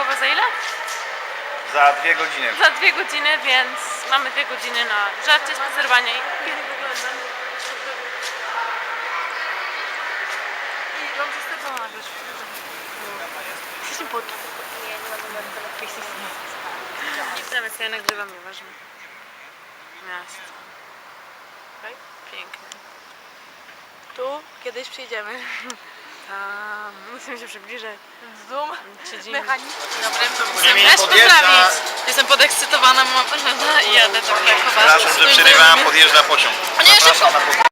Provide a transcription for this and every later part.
Krakowa za ile? Za dwie godziny. Za dwie godziny, więc mamy dwie godziny na żarcie, spacerowanie i pięknie wyglądam. I mam przystępowana, wiesz. Jesteśmy pod... Nie, nie mam numeru telefonu. Nawet ja nagrywam, nieważne. Miasto. Okej? Pięknie. Tu kiedyś przyjdziemy. Tam, musimy się przybliżać. Zoom. Siedzimy. Mechaniczny. Nie mnie podjeżdża. Jestem podekscytowana, pożąda i jadę do Krakowa. Przepraszam, że przerywam, podjeżdża pociąg. Nie, szybko! Zapraszam na pociąg.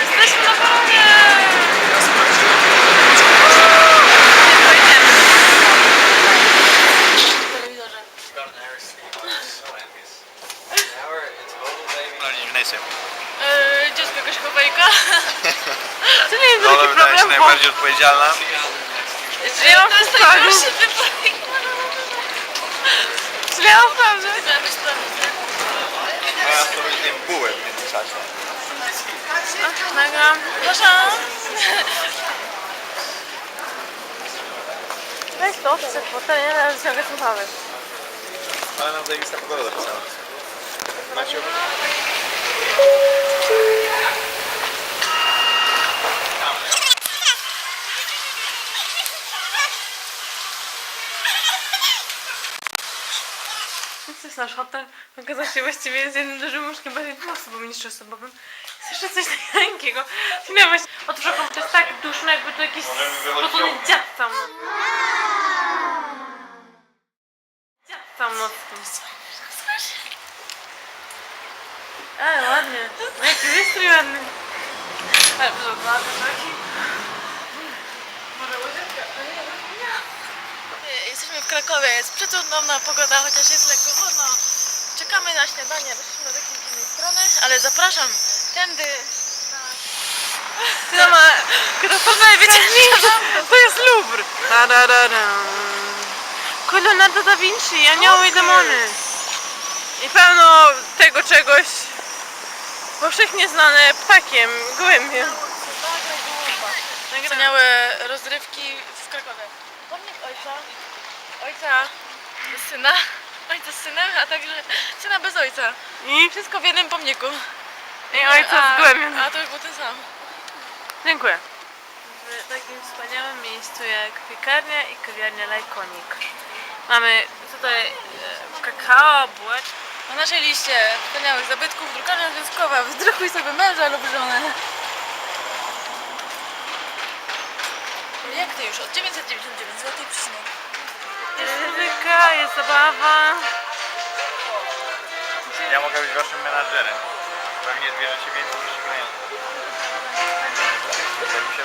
Jesteśmy na peronie! No nie wnesem. Yy, Gdzie jest jakaś chowejka? To nie jest Lola wielki bo najbardziej odpowiedzialna. ja mam To jest pokoju. najgorszy wypadek. Miałam. Miałem być tym bułem w międzyczasie. Nagram. Przepraszam. Weź to, przed fotel, nie należy ciągle słuchawy. Ale nam zajebista pogoda zapisała. Macie jest nasz hotel. Okazał się właściwie jest jednym dużym łóżkiem bardziej dwuosobowym niż trzyosobowym. Jest jeszcze coś takiego. Miałeś... Otóż okno, to jest tak duszno, jakby to jakiś spocony dziad noc. Dziad całą noc. Ale ładnie. No jaki wystrój ładny. Ale proszę, ładny taki. Może łyżeczka? A nie, nie. Jesteśmy w Krakowie, jest przecudowna pogoda, chociaż jest lekko chłodno. Czekamy na śniadanie, weszliśmy do takiej innej strony, ale zapraszam tędy. Ty ma... Krakowa, wiecie, to jest Louvre. Tararara. Kurde, Leonardo da Vinci, anioły i demony. I pełno tego czegoś powszechnie znane ptakiem, gołębiem. Wspaniałe rozrywki w Krakowie. Pomnik ojca, ojca syna, ojca z synem, a także syna bez ojca. I, Wszystko w jednym pomniku. i ojca z gołębiem. A to już był ten sam. Dziękuję. W takim wspaniałym miejscu jak piekarnia i kawiarnia Lajkonik. Mamy tutaj e, kakao, bułeczki. Na naszej liście wspaniałych zabytków drukarnia związkowa. Wydrukuj sobie męża lub żonę. Jak ty już? Od 999 zł przycinek. Jest zabawa. Ja mogę być waszym menadżerem. Pewnie zbierzecie więcej niż klientów. Jakby się...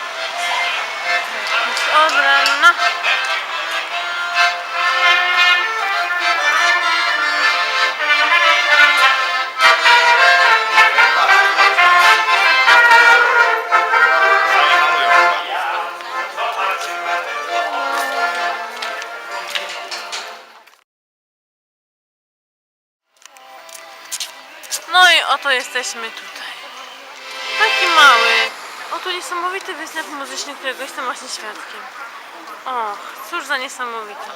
No i oto jesteśmy tutaj. Taki mały. Oto niesamowity występ muzyczny, którego jestem właśnie świadkiem. Och, cóż za niesamowite.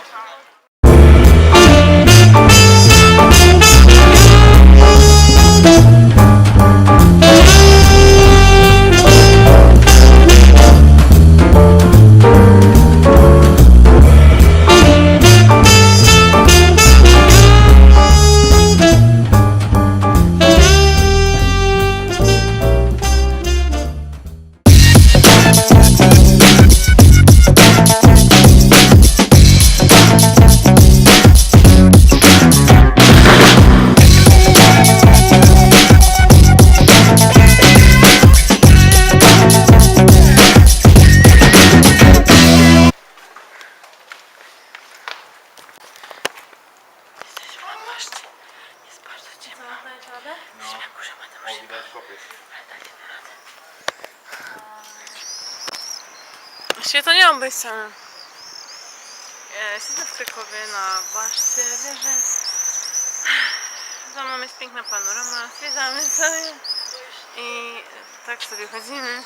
To nie mam być samym. E, Jesteśmy w Krakowie na baszcie wieży. Za nami jest piękna panorama. Zwiedzamy sobie i tak sobie chodzimy.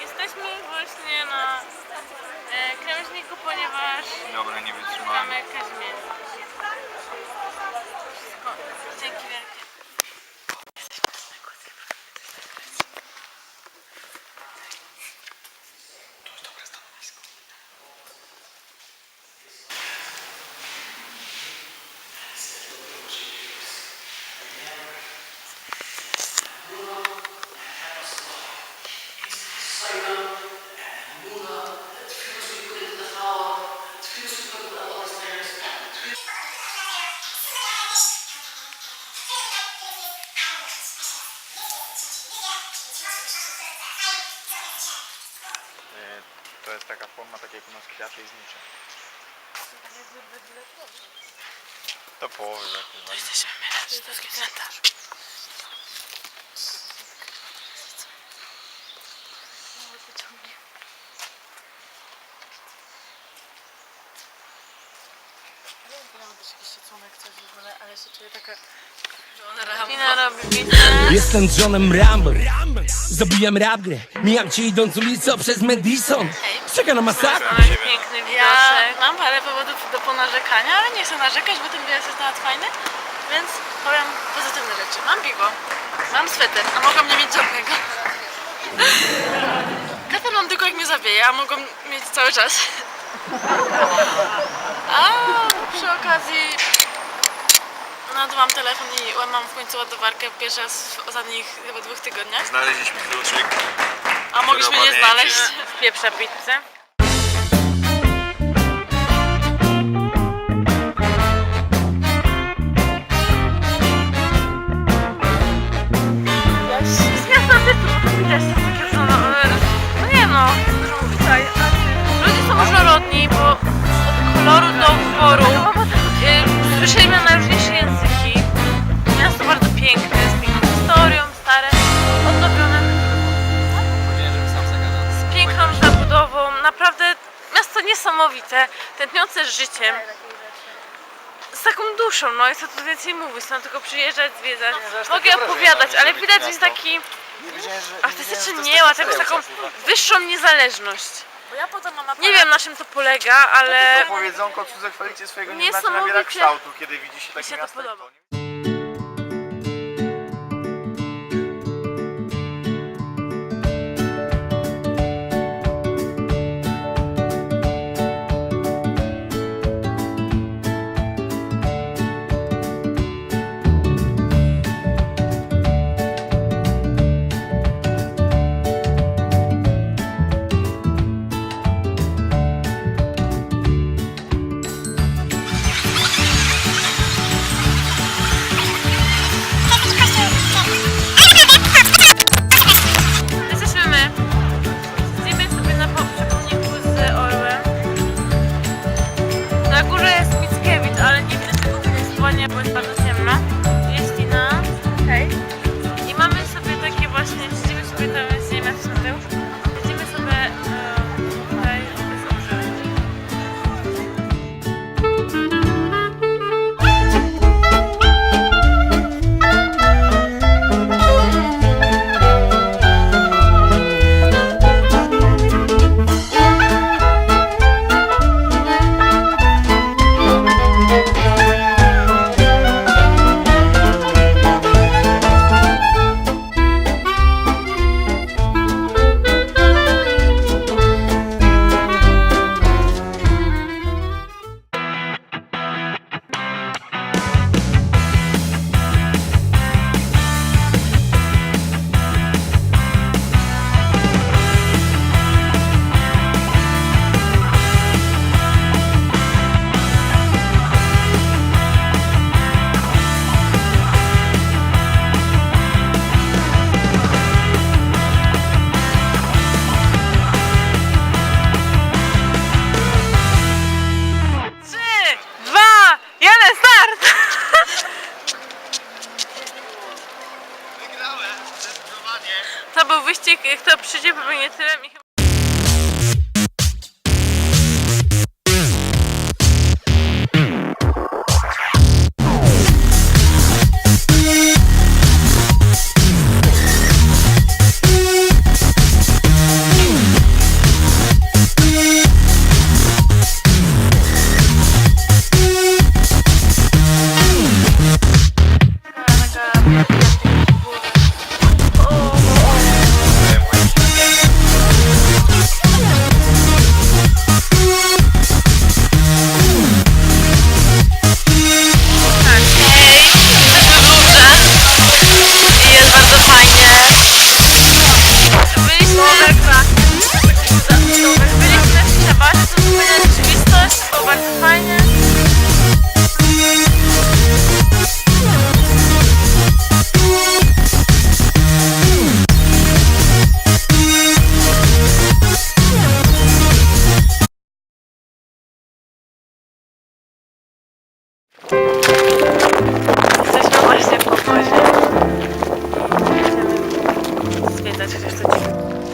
Jesteśmy właśnie na e, krawężniku, ponieważ Dobra, nie wytrzymałem. mamy Kazimierz. Wszystko. Dzięki wielkie. E, To jest taka forma, tak i znicze. To połowy tak. Jesteśmy w polskim cmentarzu. Miałam też jakiś szacunek, coś w ogóle, ale się czuję taka... Robi. Jestem Johnem Rambo Zabijam rap grę Mijam cię idąc ulicą przez Madison Czeka na masakrę Mamy piękny Ja widoczek. mam parę powodów do ponarzekania, ale nie chcę narzekać, bo ten wyjazd jest nawet fajny, więc powiem pozytywne rzeczy. Mam piwo, mam sweter, a mogłam nie mieć żadnego. Katar mam tylko jak mnie zawieje, a mogą mieć cały czas. A przy okazji nadułam telefon i mam w końcu ładowarkę pierwszy raz w ostatnich chyba dwóch tygodniach. Znaleźliśmy kluczyk. A mogliśmy nie znaleźć. Pieprza pizzę. Widać to takie są, no, no nie no, dużo mówić, ale ludzie są różnorodni, bo od koloru do wyboru y, słyszeliśmy najróżniejsze języki. Miasto bardzo piękne, z piękną historią, stare, odnowione z piękną zabudową, naprawdę miasto niesamowite, tętniące życiem. Z taką duszą, no i co tu więcej mówić, no tylko przyjeżdżać, zwiedzać. Mogę opowiadać, ale widać jest taki artystyczny nieład, jakąś taką wyższą niezależność. Bo ja potem mam Nie wiem na czym to polega, ale To powiedzonko cudze chwalicie swojego nie znaczy Niesamowicie. nabiera kształtu, kiedy widzi się takie się to miasto jak podoba. to. Excelente, mi hacer esto, chico?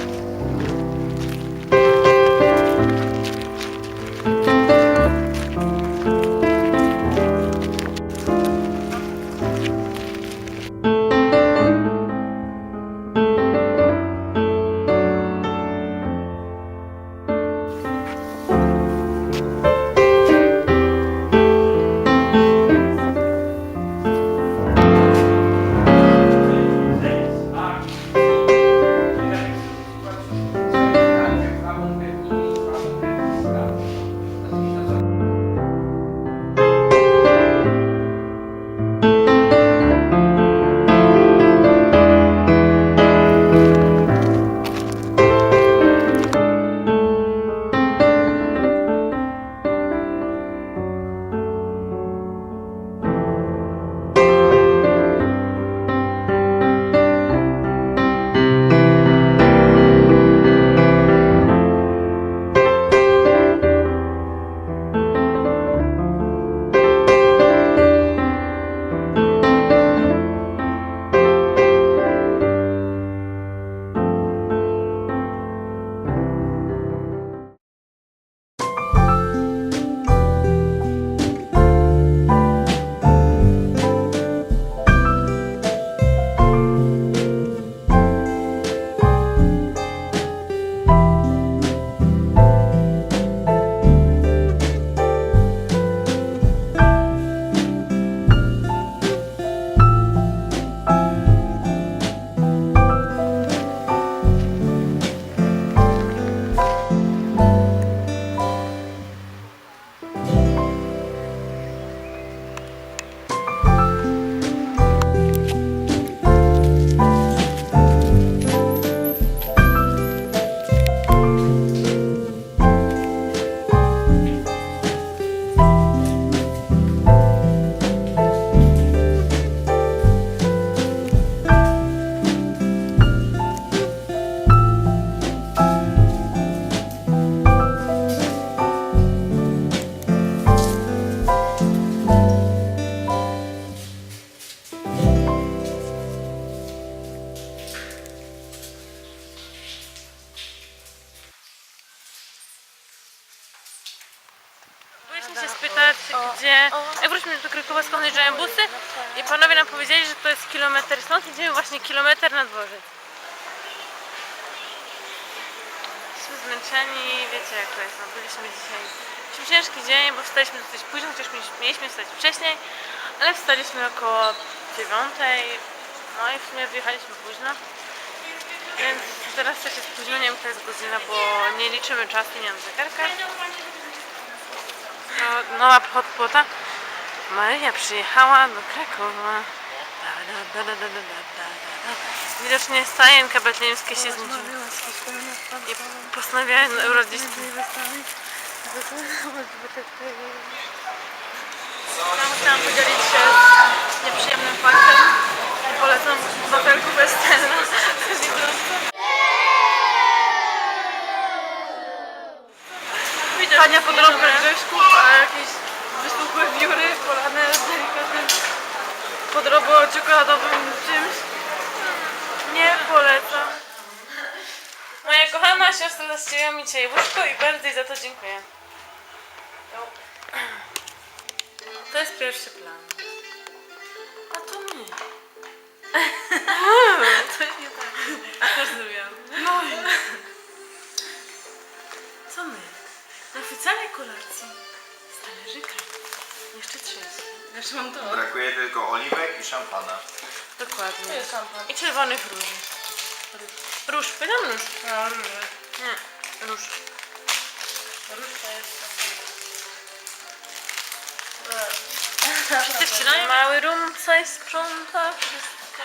wiecie jak to jest, no byliśmy dzisiaj Mieliśmy ciężki dzień, bo wstaliśmy dosyć późno, chociaż mieliśmy wstać wcześniej, ale wstaliśmy około 9, no i w sumie wyjechaliśmy późno. Więc teraz też jest późno, nie wiem która jest godzina, bo nie liczymy czasu, nie mam zegarka. No, nowa podpłota. Maryja przyjechała do Krakowa. Da, da, da, da, da, da, da, da. Widocznie stajenka betleemskie się znudziły. I postanowiła urodzić. Ja musiałam podzielić się z nieprzyjemnym faktem. Nie polecam wafelków Estella. Pania podrobka grzeszków, a jakieś wysłuchłe wióry polane z delikatnym podrobo-czekoladowym czymś. Nie polecam. Moja kochana siostra zaścieliła mi dzisiaj łóżko i bardzo jej za to dziękuję. To jest pierwszy plan. A to my. to nie tak. Rozumiem. No. Co my? Na oficjalnej kolacji z talerzyka. Jeszcze trzeci. Jeszcze mam to. Brakuje tylko oliwek i szampana. Dokładnie. I czerwonych róży. Róż, pytam róż. No, róże. Nie, róż. Róż to jest Wszyscy wsiadają. Mały rum coś sprząta wszystko.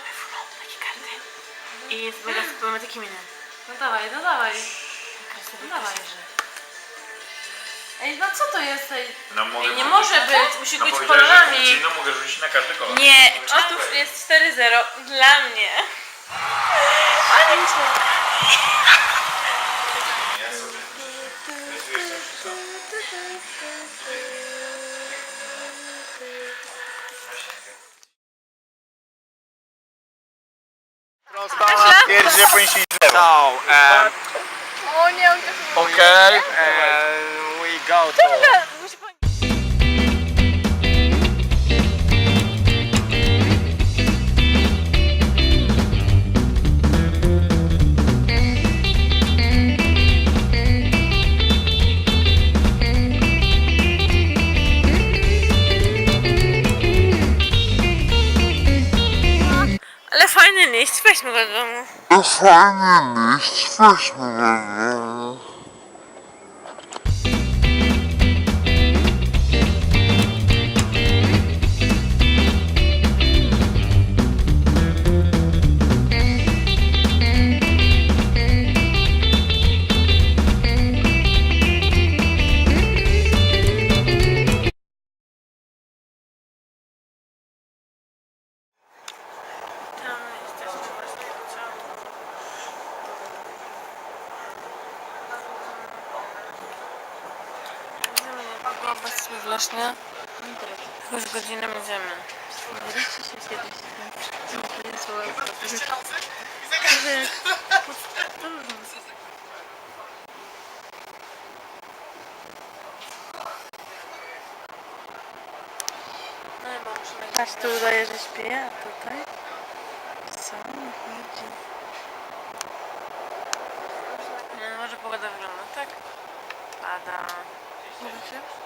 I jest mega miny. No dawaj, no dawaj. No dawaj. Ej, no co to jest? Ej? No, mogę Ej, nie może być, musi no, być powiedziałeś, że kolorami. Policyjną mogę rzucić na każdy kolor. Nie, otóż jest 4-0 dla mnie. Ale co? Się. No, um, O nie, on też Okej. Okay. Go to... Ale fajny liść, weźmy go do domu. Fajny liść, weźmy go. Tam obecnie w Lesznie. Już godzinę będziemy. Patrz, tu udaje, że śpię, a tutaj... Co chodzi? Nie, może pogoda wygląda tak? Pada. Mówicie?